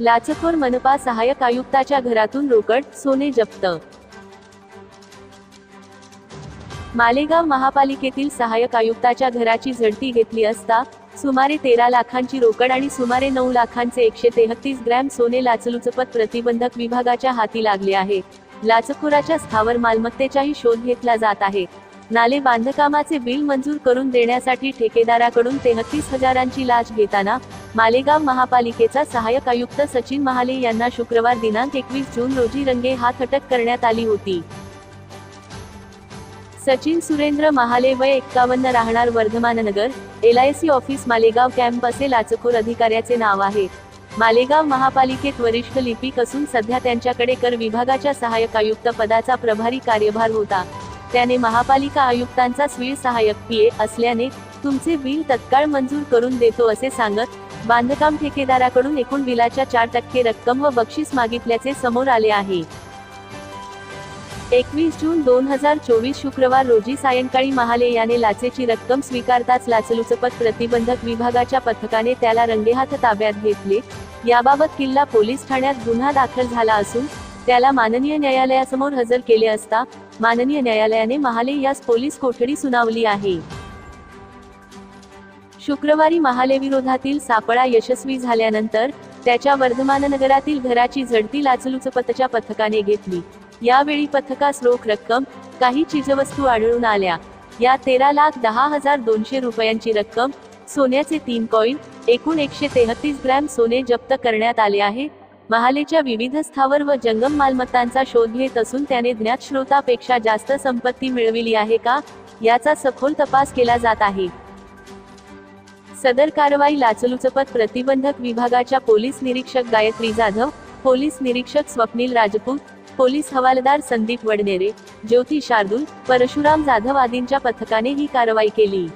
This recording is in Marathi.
लाचखोर मनपा सहाय्यक आयुक्ताच्या घरातून रोकड सोने जप्त. मालेगाव महापालिकेतील सहाय्यक आयुक्ताच्या घराची झडती घेतली असता सुमारे तेरा लाखांची रोकड आणि सुमारे नऊ लाखांचे एकशे तेहतीस ग्रॅम सोने लाचलुचपत प्रतिबंधक विभागाच्या हाती लागले आहे. लाचखोराच्या स्थावर मालमत्तेचाही शोध घेतला जात आहे. नाले बांधकामाचे बिल मंजूर करून देण्यासाठी ठेकेदाराकडून तेहतीस हजारांची लाच घेताना मालेगाव महापालिकेचा सहाय्यक आयुक्त सचिन महाले यांना शुक्रवार दिनांक एकवीस जून रोजी रंगे हात अटक करण्यात आली होती. सचिन सुरेंद्र महाले वय एक्कावन्न राहणार Vardhaman Nagar LIC office Malegaon camp असे लाचखोर अधिकाऱ्याचे नाव आहे. मालेगाव महापालिकेत वरिष्ठ लिपिक असून सध्या त्यांच्याकडे कर विभागाच्या सहाय्यक आयुक्त पदाचा प्रभारी कार्यभार होता. त्याने महापालिका आयुक्तांचा स्वीय सहाय्यक पीए असल्याने तुमचे बिल तत्काळ मंजूर करून देतो असे सांगत बांधकाम ठेकेदाराकडून एकूण बिलाच्या चार टक्के रक्कम व बक्षीस मागितल्याचे समोर आले आहे. एकवीस जून दोन हजार चोवीस शुक्रवार रोजी सायंकाळी महाले याने लाचेची रक्कम स्वीकारताच लाचलुचपत प्रतिबंधक विभागाच्या पथकाने त्याला रंगेहात ताब्यात घेतले. याबाबत किल्ला पोलीस ठाण्यात गुन्हा दाखल झाला असून त्याला माननीय न्यायालयासमोर हजर केले असता माननीय न्यायालयाने महाले यास पोलीस कोठडी सुनावली आहे. शुक्रवारी महालेविरोधातील सापळा यशस्वी झाल्यानंतर त्याच्या वर्धमाननगरातील घराची झडती लाचलुचपतच्या पथकाने घेतली. यावेळी पथकास रोख रक्कम काही चीजवस्तू आढळून आल्या. या तेरा लाख दहा हजार दोनशे रुपयांची रक्कम सोन्याचे तीन कॉईन एकूण एकशे तेहतीस ग्रॅम सोने जप्त करण्यात आले आहे. महालेच्या विविध स्थावर व जंगम मालमत्तांचा शोध घेत असून त्याने ज्ञात श्रोतापेक्षा जास्त संपत्ती मिळविली आहे का याचा सखोल तपास केला जात आहे. सदर कारवाई लाचलुचपत प्रतिबंधक विभागाच्या पोलीस निरीक्षक गायत्री जाधव पोलीस निरीक्षक स्वप्नील राजपूत पोलीस हवालदार संदीप वडनेरे ज्योती शार्दूल परशुराम जाधव आदींच्या पथकाने ही कारवाई केली.